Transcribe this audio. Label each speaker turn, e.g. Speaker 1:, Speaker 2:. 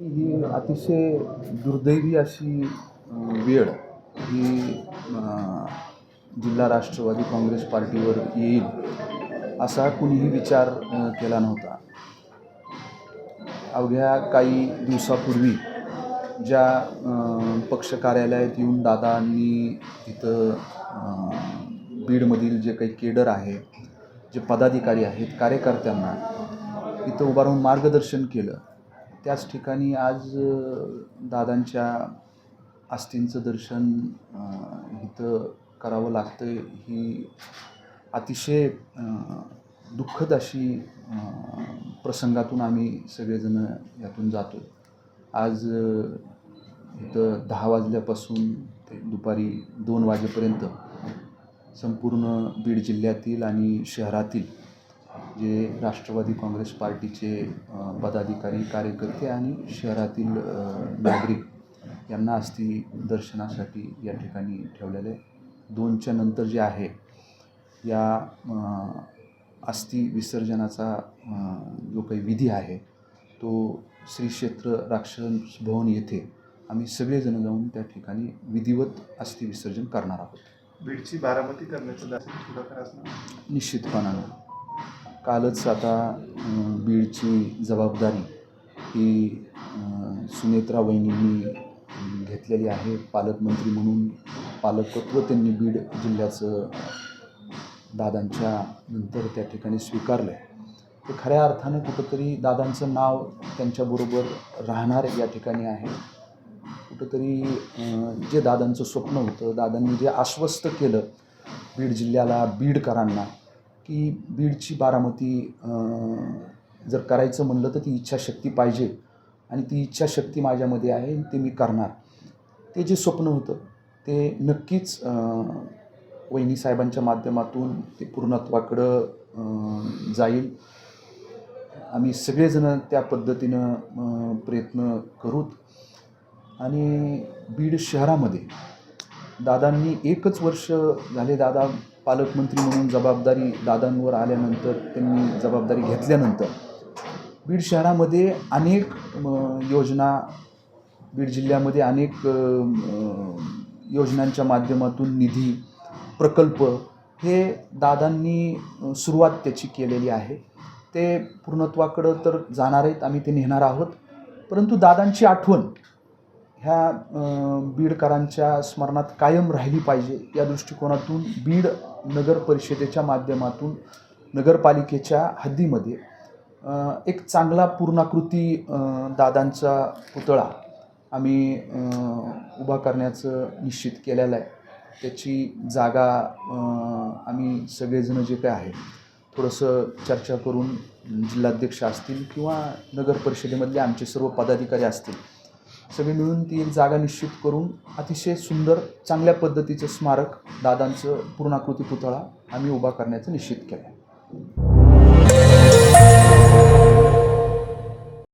Speaker 1: ही अतिशय दुर्दैवी अशी वेळ ही जिल्हा राष्ट्रवादी काँग्रेस पार्टीवर येईल असा कुणीही विचार केला नव्हता. अवघ्या काही दिवसापूर्वी ज्या पक्ष कार्यालयात येऊन दादांनी तिथं बीडमधील जे काही केडर आहे जे पदाधिकारी आहेत कार्यकर्त्यांना इथं उभारून मार्गदर्शन केलं. त्याच ठिकाणी आज दादांच्या अस्थींचं दर्शन इथं करावं लागतं ही अतिशय दुःखद अशी प्रसंगातून आम्ही सगळेजण यातून जातो आज इथं दहा वाजल्यापासून ते दुपारी दोन वाजेपर्यंत संपूर्ण बीड जिल्ह्यातील आणि शहरातील जे राष्ट्रवादी काँग्रेस पार्टीचे पदाधिकारी कार्यकर्ते आणि शहरातील नागरिक यांना अस्थि दर्शनासाठी या ठिकाणी ठेवलेले दोनच्या नंतर जे आहे या अस्थि विसर्जनाचा जो काही विधी आहे तो श्री क्षेत्र राक्षस भवन येथे आम्ही सगळेजण जाऊन त्या ठिकाणी विधिवत अस्थि विसर्जन करणार आहोत.
Speaker 2: बीडची बारामती करण्याचं
Speaker 1: निश्चितपणानं. कालच आता बीडची जबाबदारी ही सुनेत्रा वहिनींनी घेतलेली आहे पालकमंत्री म्हणून पालकत्व त्यांनी बीड जिल्ह्याचं दादांच्या नंतर त्या ठिकाणी स्वीकारलं आहे तर खऱ्या अर्थानं कुठंतरी दादांचं नाव त्यांच्याबरोबर राहणार या ठिकाणी आहे. कुठंतरी जे दादांचं स्वप्न होतं दादांनी जे आश्वस्त केलं बीड जिल्ह्याला बीडकरांना की बीडची बारामती जर करायचं म्हणलं तर ती इच्छाशक्ती पाहिजे. आणि ती इच्छाशक्ती माझ्यामध्ये आहे ते मी करणार. ते जे स्वप्न होतं ते नक्कीच वहिनी साहेबांच्या माध्यमातून ते पूर्णत्वाकडं जाईल. आम्ही सगळेजण त्या पद्धतीनं प्रयत्न करूत. आणि बीड शहरामध्ये दादांनी एकच वर्ष झाले दादा पालकमंत्री म्हणून जबाबदारी दादांवर आल्यानंतर त्यांनी जबाबदारी घेतल्यानंतर बीड शहरामध्ये अनेक म, योजना बीड जिल्ह्यामध्ये अनेक योजनांच्या माध्यमातून निधी प्रकल्प हे दादांनी सुरुवात त्याची केलेली आहे. ते पूर्णत्वाकडं तर जाणार आहेत आम्ही ते नेणार आहोत. परंतु दादांची आठवण ह्या बीडकरांच्या स्मरणात कायम राहिली पाहिजे या दृष्टिकोनातून बीड नगर परिषदेच्या माध्यमातून नगरपालिकेच्या हद्दीमध्ये एक चांगला पूर्णाकृती दादांचा पुतळा आम्ही उभा करण्याचं निश्चित केलेलं आहे. त्याची जागा आम्ही सगळेजणं जे काय आहे थोडंसं चर्चा करून जिल्हाध्यक्ष असतील किंवा नगर परिषदेमधले आमचे सर्व पदाधिकारी असतील सगळे मिळून ती एक जागा निश्चित करून अतिशय सुंदर चांगल्या पद्धतीचं स्मारक दादांचं पूर्णाकृती पुतळा आम्ही उभा करण्याचं निश्चित केलं आहे